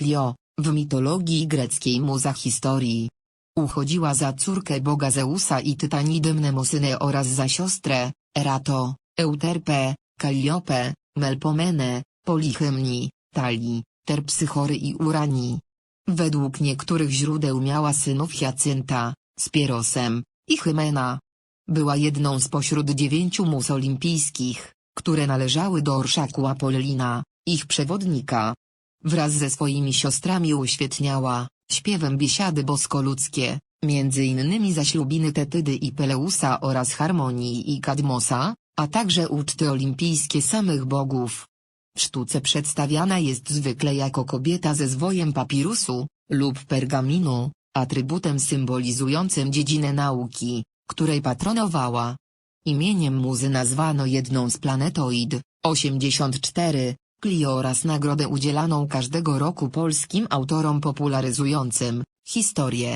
Klio, w mitologii greckiej muza historii. Uchodziła za córkę boga Zeusa i Tytanidy Mnemosynę oraz za siostrę, Erato, Euterpę, Kalliope, Melpomenę, Polichymni, Tali, Terpsychory i Urani. Według niektórych źródeł miała synów Hiacynta, z Pierosem, i Hymena. Była jedną spośród dziewięciu mus olimpijskich, które należały do orszaku Apollina, ich przewodnika. Wraz ze swoimi siostrami uświetniała, śpiewem biesiady boskoludzkie, między innymi zaślubiny Tetydy i Peleusa oraz Harmonii i Kadmosa, a także uczty olimpijskie samych bogów. W sztuce przedstawiana jest zwykle jako kobieta ze zwojem papirusu, lub pergaminu, atrybutem symbolizującym dziedzinę nauki, której patronowała. Imieniem muzy nazwano jedną z planetoid, 84, Clio oraz nagrodę udzielaną każdego roku polskim autorom popularyzującym historię.